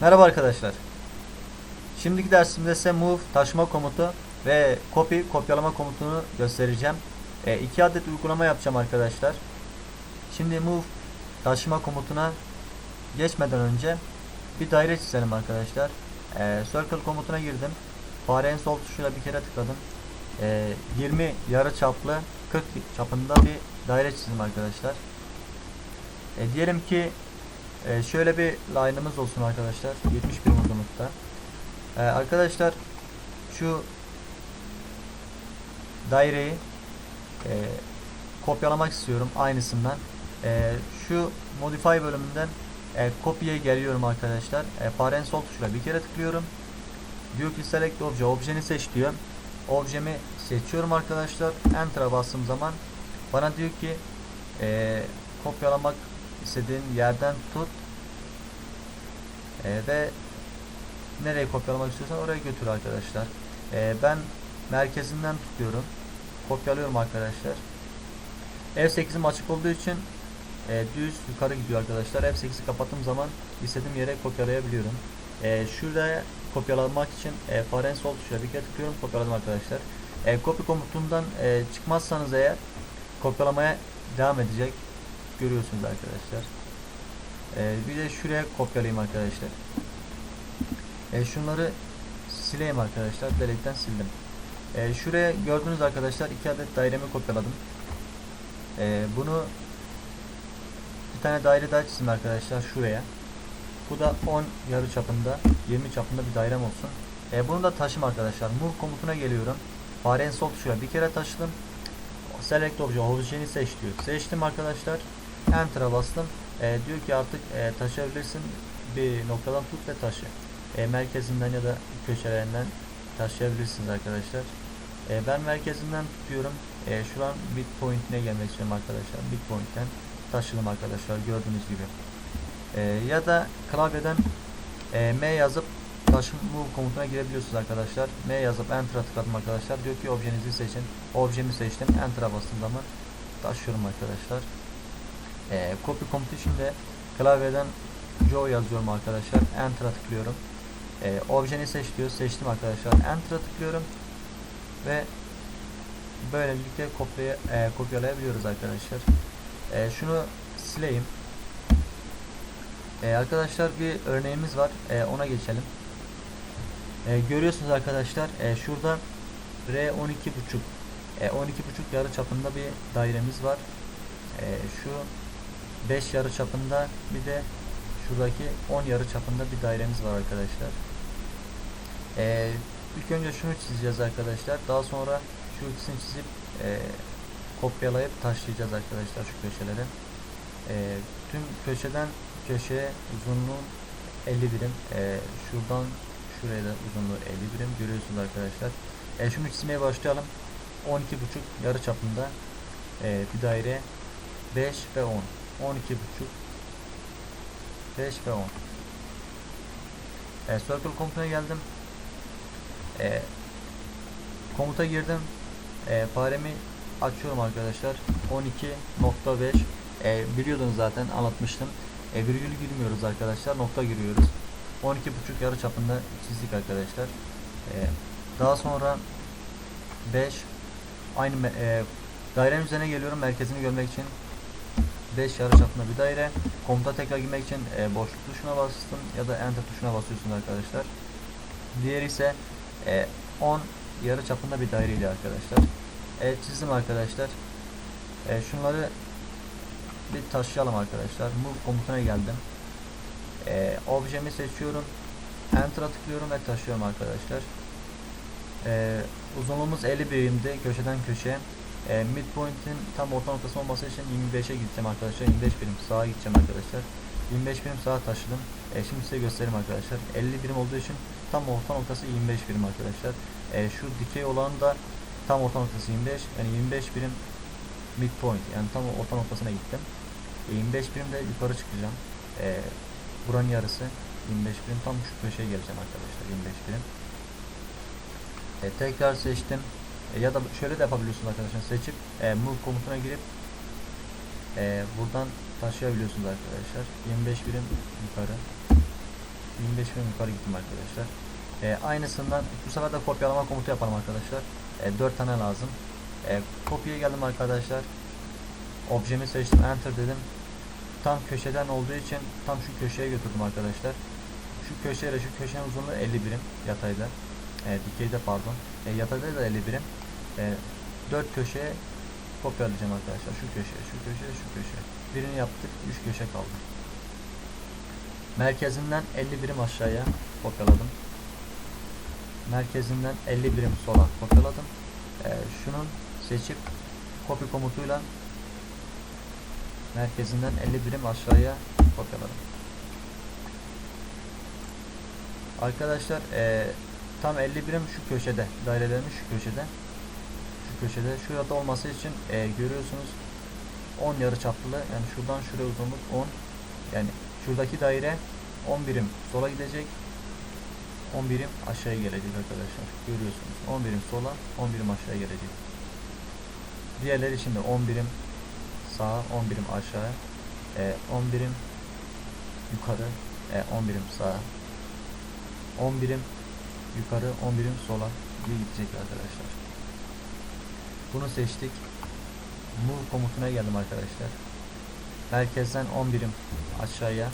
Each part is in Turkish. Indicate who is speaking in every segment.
Speaker 1: Merhaba arkadaşlar. Şimdiki dersimde size move taşıma komutu ve copy kopyalama komutunu göstereceğim. E, iki adet uygulama yapacağım arkadaşlar. Şimdi move taşıma komutuna geçmeden önce bir daire çizelim arkadaşlar. E, circle komutuna girdim. Farenin sol tuşuyla bir kere tıkladım. E, 20 yarı çaplı 40 çapında bir daire çizdim arkadaşlar. E, diyelim ki ee, şöyle bir line'ımız olsun arkadaşlar. 71 uzunlukta. Ee, arkadaşlar şu daireyi e, kopyalamak istiyorum aynısından. Ee, şu modify bölümünden e, kopyaya geliyorum arkadaşlar. E, farenin sol tuşuyla bir kere tıklıyorum. Diyor ki select obje. Objeni seç diyor. Objemi seçiyorum arkadaşlar. Enter'a bastığım zaman bana diyor ki e, kopyalamak istediğin yerden tut e, ve nereye kopyalamak istiyorsan oraya götür arkadaşlar. E, ben merkezinden tutuyorum. Kopyalıyorum arkadaşlar. F8'im açık olduğu için e, düz yukarı gidiyor arkadaşlar. F8'i kapattığım zaman istediğim yere kopyalayabiliyorum. E, şuraya kopyalamak için e, farenin sol tuşuna bir kere tıklıyorum. Kopyaladım arkadaşlar. E, copy komutundan e, çıkmazsanız eğer kopyalamaya devam edecek. Görüyorsunuz arkadaşlar. E, bir de şuraya kopyalayayım arkadaşlar. E, şunları sileyim arkadaşlar. Delete'den sildim. E, şuraya gördüğünüz arkadaşlar iki adet dairemi kopyaladım. E, bunu bir tane daire daha çizdim arkadaşlar şuraya. Bu da 10 yarı çapında, 20 çapında bir dairem olsun. E, bunu da taşım arkadaşlar. Move komutuna geliyorum. Farenin sol tuşuyla bir kere taşıdım. Select obje, objeni seç diyor. Seçtim arkadaşlar. Enter'a bastım. E, diyor ki artık e, taşıyabilirsin. Bir noktadan tut ve taşı. E, merkezinden ya da köşelerinden taşıyabilirsiniz arkadaşlar. E, ben merkezinden tutuyorum. E, şu an bit point'ine gelmek istiyorum arkadaşlar. Bit point'ten taşıdım arkadaşlar gördüğünüz gibi. E, ya da klavyeden e, M yazıp taşım bu komutuna girebiliyorsunuz arkadaşlar. M yazıp Enter'a tıkladım arkadaşlar. Diyor ki objenizi seçin. Objemi seçtim. Enter'a bastığım zaman taşıyorum arkadaşlar. E, copy komutu şimdi klavyeden Joe yazıyorum arkadaşlar. Enter'a tıklıyorum. E, objeni seç diyor. Seçtim arkadaşlar. Enter'a tıklıyorum. Ve böylelikle kopya, e, kopyalayabiliyoruz arkadaşlar. E, şunu sileyim. E, arkadaşlar bir örneğimiz var. E, ona geçelim. E, görüyorsunuz arkadaşlar e, şurada R 12.5 e, 12.5 yarı çapında bir dairemiz var. E, şu 5 yarı çapında bir de şuradaki 10 yarı çapında bir dairemiz var arkadaşlar. E, ilk önce şunu çizeceğiz arkadaşlar. Daha sonra şu ikisini çizip e, kopyalayıp taşlayacağız arkadaşlar şu köşelere. E, tüm köşeden köşeye uzunluğu 50 birim. E, şuradan şuraya da uzunluğu 50 birim görüyorsunuz arkadaşlar. E, şunu çizmeye başlayalım. 12.5 yarı çapında e, bir daire 5 ve 10. 12.5 5 ve 10. E, circle komutuna geldim. E, komuta girdim. E, faremi açıyorum arkadaşlar. 12.5 e, biliyordunuz zaten anlatmıştım. E, virgül girmiyoruz arkadaşlar. Nokta giriyoruz. 12.5 yarı çapında çizdik arkadaşlar. E, daha sonra 5 aynı e, dairenin üzerine geliyorum merkezini görmek için 5 yarı çapında bir daire. Komuta tekrar girmek için e, boşluk tuşuna bastım ya da enter tuşuna basıyorsunuz arkadaşlar. Diğeri ise e, 10 yarı çapında bir daireydi arkadaşlar. E, çizdim arkadaşlar. E, şunları bir taşıyalım arkadaşlar. Move komutuna geldim. E, objemi seçiyorum. Enter'a tıklıyorum ve taşıyorum arkadaşlar. E, uzunluğumuz 50 birimdi köşeden köşeye. E, midpoint'in tam orta noktası olması için 25'e gideceğim arkadaşlar. 25 birim sağa gideceğim arkadaşlar. 25 birim sağa taşıdım. E, şimdi size göstereyim arkadaşlar. 50 birim olduğu için tam orta noktası 25 birim arkadaşlar. E, şu dikey olan da tam orta noktası 25. Yani 25 birim midpoint yani tam orta noktasına gittim. E, 25 birim de yukarı çıkacağım. E, buranın yarısı 25 birim tam şu köşeye geleceğim arkadaşlar 25 birim. E, tekrar seçtim. E, ya da şöyle de yapabiliyorsunuz arkadaşlar. Seçip e, move komutuna girip e, buradan taşıyabiliyorsunuz arkadaşlar. 25 birim yukarı. 25 birim yukarı gittim arkadaşlar. E, aynısından bu sefer de kopyalama komutu yapalım arkadaşlar. E, 4 tane lazım. E, kopyaya geldim arkadaşlar. Objemi seçtim. Enter dedim. Tam köşeden olduğu için tam şu köşeye götürdüm arkadaşlar. Şu köşeyle şu köşenin uzunluğu 50 birim yatayda. E, dikeyde pardon. E, yatayda da 50 birim. E, 4 köşeye kopyalayacağım arkadaşlar. Şu köşeye, şu köşeye, şu köşeye. Birini yaptık. 3 köşe kaldı. Merkezinden 50 birim aşağıya kopyaladım. Merkezinden 50 birim sola kopyaladım. E, şunun seçip copy komutuyla merkezinden 50 birim aşağıya kopyaladım. Arkadaşlar eee, tam 50 birim şu köşede dairelerin şu köşede. Şu köşede şurada olması için eee, görüyorsunuz 10 yarı çaplı yani şuradan şuraya uzunluk 10 yani şuradaki daire 10 birim sola gidecek 10 birim aşağıya gelecek arkadaşlar. Görüyorsunuz 10 birim sola 10 birim aşağıya gelecek. Diğerleri için de 10 birim sağa 10 birim aşağı e, 10 birim yukarı e, 10 birim sağa. 10 birim yukarı 10 birim sola diye gidecek arkadaşlar. Bunu seçtik. Move komutuna geldim arkadaşlar. Merkezden 10 birim aşağıya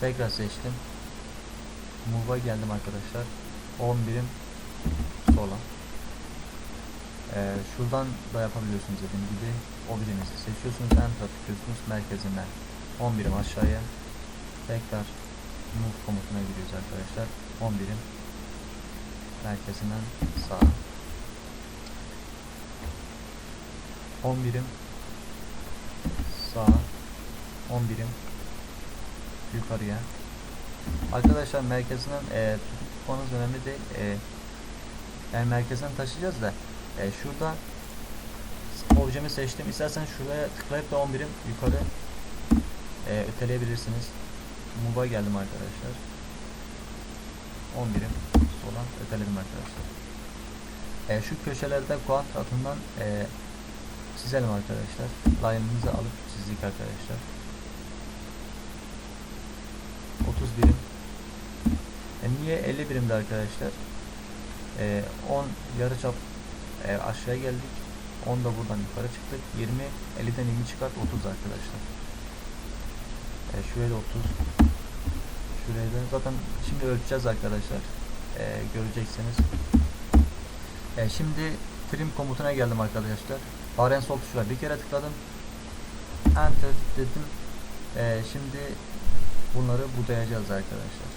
Speaker 1: tekrar seçtim. Move'a geldim arkadaşlar. 10 birim sola ee, şuradan da yapabiliyorsunuz dediğim gibi. Objenizi seçiyorsunuz. Enter tıklıyorsunuz. Merkezinden 10 birim aşağıya. Tekrar move komutuna giriyoruz arkadaşlar. 10 birim merkezinden sağa. 10 birim sağa. 10 birim yukarıya. Arkadaşlar merkezinden e, tutmanız önemli değil. E, yani merkezden taşıyacağız da e, şurada objemi seçtim. İstersen şuraya tıklayıp da 10 birim yukarı e, öteleyebilirsiniz. Move'a geldim arkadaşlar. 10 birim sola öteledim arkadaşlar. E, şu köşelerde kuadratından e, çizelim arkadaşlar. Line'ımızı alıp çizdik arkadaşlar. 30 birim. E, niye 50 birimdi arkadaşlar? E, 10 yarıçap e, aşağıya geldik. 10 da buradan yukarı çıktık. 20, 50'den 20 çıkart 30 arkadaşlar. E, şuraya da 30. Şuraya da zaten şimdi ölçeceğiz arkadaşlar. E, göreceksiniz. E, şimdi trim komutuna geldim arkadaşlar. Baren sol tuşuna bir kere tıkladım. Enter dedim. E, şimdi bunları budayacağız arkadaşlar.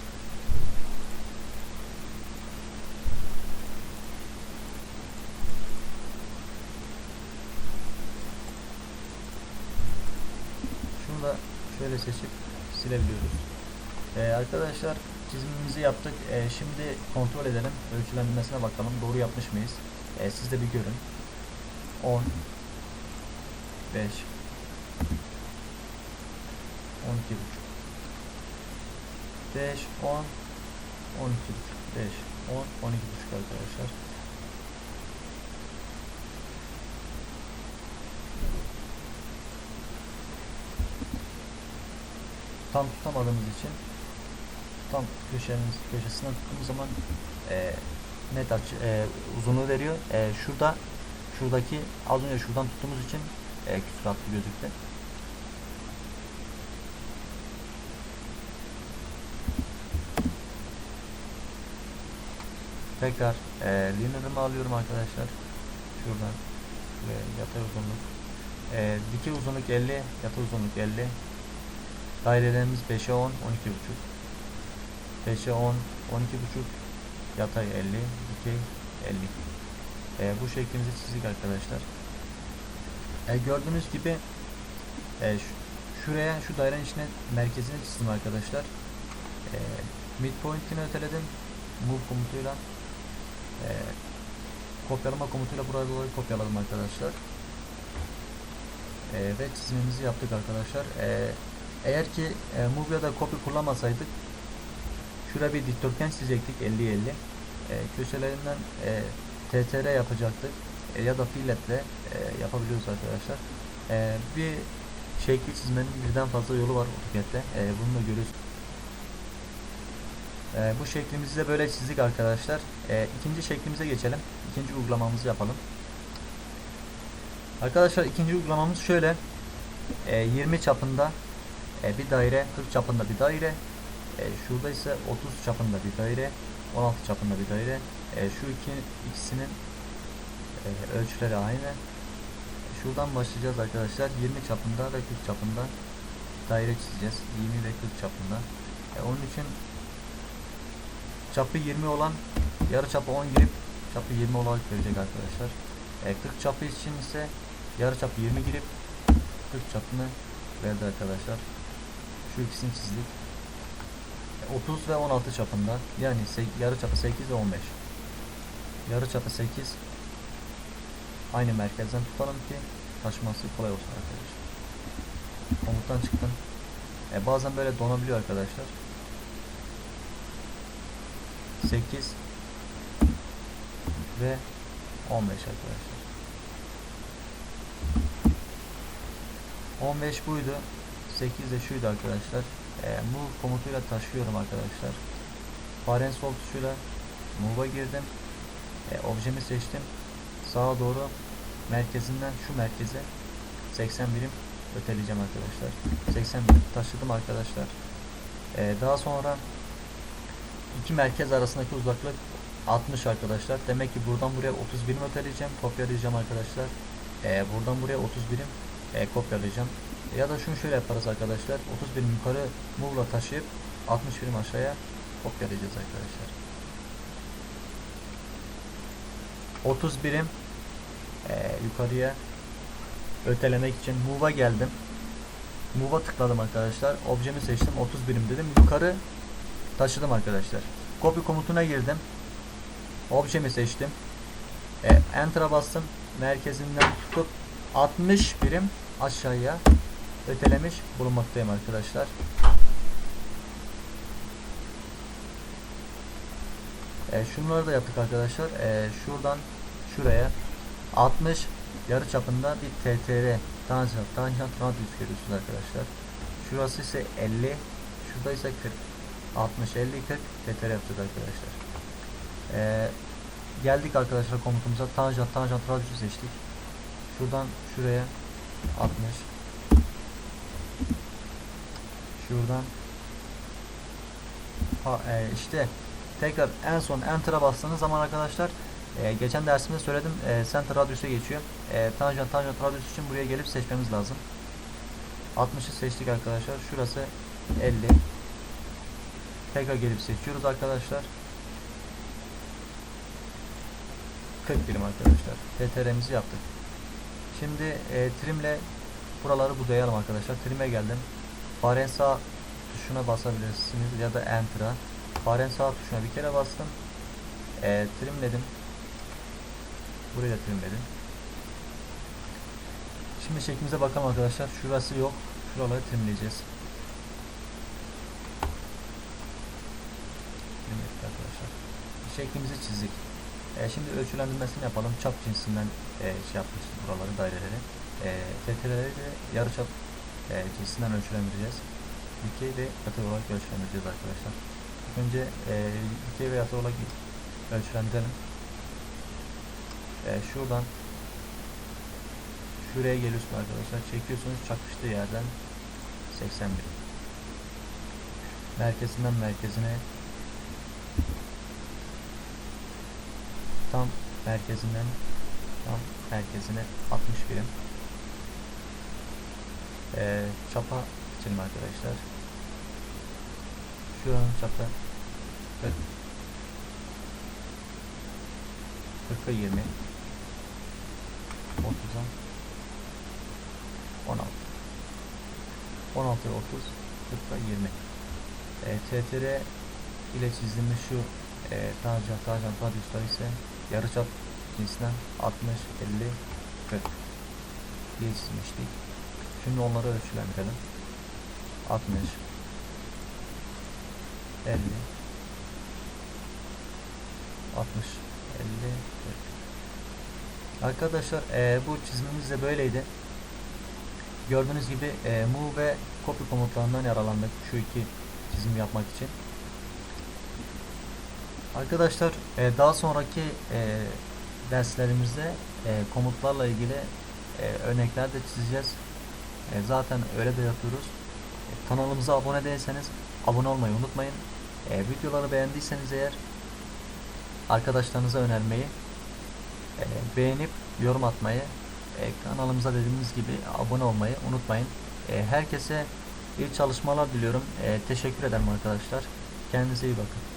Speaker 1: Şunu da şöyle seçip silebiliyoruz. Ee, arkadaşlar çizimimizi yaptık. Ee, şimdi kontrol edelim. Ölçülendirmesine bakalım. Doğru yapmış mıyız? Ee, siz de bir görün. 10 5 12 buçuk 5 10 12 buçuk 5 10 12 buçuk arkadaşlar. Tam tutamadığımız için tam köşemiz köşesinden tuttuğumuz zaman e, net açı e, uzunluğu veriyor. E, şurada şuradaki az önce şuradan tuttuğumuz için e, küsuratlı gözüktü. Tekrar e, linear'ımı alıyorum arkadaşlar. Şuradan ve yatay uzunluk. E, dikey uzunluk 50, yatay uzunluk 50. Dairelerimiz 5'e 10, 12 buçuk. 5'e 10, 12 buçuk. Yatay 50, dikey 50. Ee, bu şeklimizi çizdik arkadaşlar. Ee, gördüğünüz gibi e, şu- şuraya şu dairenin içine merkezini çizdim arkadaşlar. Ee, midpoint'ini öteledim. Move komutuyla. Ee, kopyalama komutuyla buraları kopyaladım arkadaşlar. Ee, ve çizimimizi yaptık arkadaşlar. Ee, eğer ki e, Move ya da Copy kullanmasaydık şuraya bir dikdörtgen çizecektik 50-50. E, köşelerinden e, TTR yapacaktık E, ya da filetle e, yapabiliyoruz arkadaşlar. E, bir şekli çizmenin birden fazla yolu var AutoCAD'de. E, bunu da görüyorsunuz. E, bu şeklimizi de böyle çizdik arkadaşlar. E, ikinci şeklimize geçelim. İkinci uygulamamızı yapalım. Arkadaşlar ikinci uygulamamız şöyle. E, 20 çapında e, bir daire, 40 çapında bir daire. E, şurada ise 30 çapında bir daire, 16 çapında bir daire. E, şu iki ikisinin ölçüleri aynı. Şuradan başlayacağız arkadaşlar. 20 çapında ve 40 çapında daire çizeceğiz. 20 ve 40 çapında. Onun için çapı 20 olan yarı çapı 10 girip çapı 20 olarak verecek arkadaşlar. E, 40 çapı için ise yarı çapı 20 girip 40 çapını verdi arkadaşlar. Şu ikisini çizdik. E, 30 ve 16 çapında yani yarı çapı 8 ve 15. Yarı çapı 8 aynı merkezden tutalım ki taşıması kolay olsun arkadaşlar. Komuttan çıktım. E, bazen böyle donabiliyor arkadaşlar. 8 ve 15 arkadaşlar. 15 buydu. 8 de şuydu arkadaşlar. E, move komutuyla taşıyorum arkadaşlar. Faren sol tuşuyla move'a girdim. E, objemi seçtim. Sağa doğru merkezinden şu merkeze 80 birim öteleyeceğim arkadaşlar. 80 birim taşıdım arkadaşlar. E, daha sonra iki merkez arasındaki uzaklık 60 arkadaşlar. Demek ki buradan buraya 30 birim öteleyeceğim. Kopyalayacağım arkadaşlar. E, buradan buraya 30 birim e, kopyalayacağım. Ya da şunu şöyle yaparız arkadaşlar. 30 birim yukarı move'la taşıyıp 60 birim aşağıya kopyalayacağız arkadaşlar. 30 birim e, yukarıya ötelemek için move'a geldim. Move'a tıkladım arkadaşlar. Objemi seçtim. 30 birim dedim. Yukarı taşıdım arkadaşlar. Copy komutuna girdim. Objemi seçtim. E, Enter'a bastım. Merkezinden tutup 60 birim aşağıya ötelemiş bulunmaktayım arkadaşlar. E, şunları da yaptık arkadaşlar. E, şuradan şuraya 60 yarı çapında bir TTR tanjant tanjant radius görüyorsunuz arkadaşlar. Şurası ise 50, şurada ise 40. 60 50 40 TTR yapacağız arkadaşlar. E, geldik arkadaşlar komutumuza tanjant tanjant radius seçtik. Şuradan şuraya 60 Şuradan ha, e, işte tekrar en son enter'a bastığınız zaman arkadaşlar e, geçen dersimde söyledim e, center radius'a geçiyor. E, tanjant tanjant radius için buraya gelip seçmemiz lazım. 60'ı seçtik arkadaşlar. Şurası 50. Tekrar gelip seçiyoruz arkadaşlar. 40 birim arkadaşlar. TTR'mizi yaptık. Şimdi e, trimle buraları budayalım arkadaşlar. Trim'e geldim. Faren sağ tuşuna basabilirsiniz ya da enter'a. Faren sağ tuşuna bir kere bastım. E, trimledim. Burayı da trimledim. Şimdi şeklimize bakalım arkadaşlar. Şurası yok. Şuraları trimleyeceğiz. Trimledik arkadaşlar. Şeklimizi çizdik. E, şimdi ölçülendirmesini yapalım. Çap cinsinden e, şey yapmışız buraları daireleri. E, TT'leri de yarıçap cinsinden ölçülendireceğiz. Dikey ve yatay olarak ölçülendireceğiz arkadaşlar. Önce e, dikey ve yatay olarak ölçülendirelim. E, şuradan şuraya geliyorsun arkadaşlar. Çekiyorsunuz çakıştığı yerden 81. Merkezinden merkezine tam merkezinden tam merkezine 60 birim. Ee, çapa için arkadaşlar. Şu an çapa. 40 40'a 20 30'a 16 16'ya 30 40'a 20 e, TTR ile çizdiğimiz şu e, tanjant tanjant radiuslar ise yarıçap cinsinden 60 50 40 diye çizmiştik. Şimdi onları ölçülendirelim. 60 50 60 50 40 Arkadaşlar e, bu çizimimiz de böyleydi. Gördüğünüz gibi e, move ve copy komutlarından yararlandık şu iki çizim yapmak için. Arkadaşlar e, daha sonraki e, derslerimizde e, komutlarla ilgili e, örnekler de çizeceğiz. E, zaten öyle de yapıyoruz. E, kanalımıza abone değilseniz abone olmayı unutmayın. E, videoları beğendiyseniz eğer arkadaşlarınıza önermeyi, e, beğenip yorum atmayı, e, kanalımıza dediğimiz gibi abone olmayı unutmayın. E, herkese iyi çalışmalar diliyorum. E, teşekkür ederim arkadaşlar. Kendinize iyi bakın.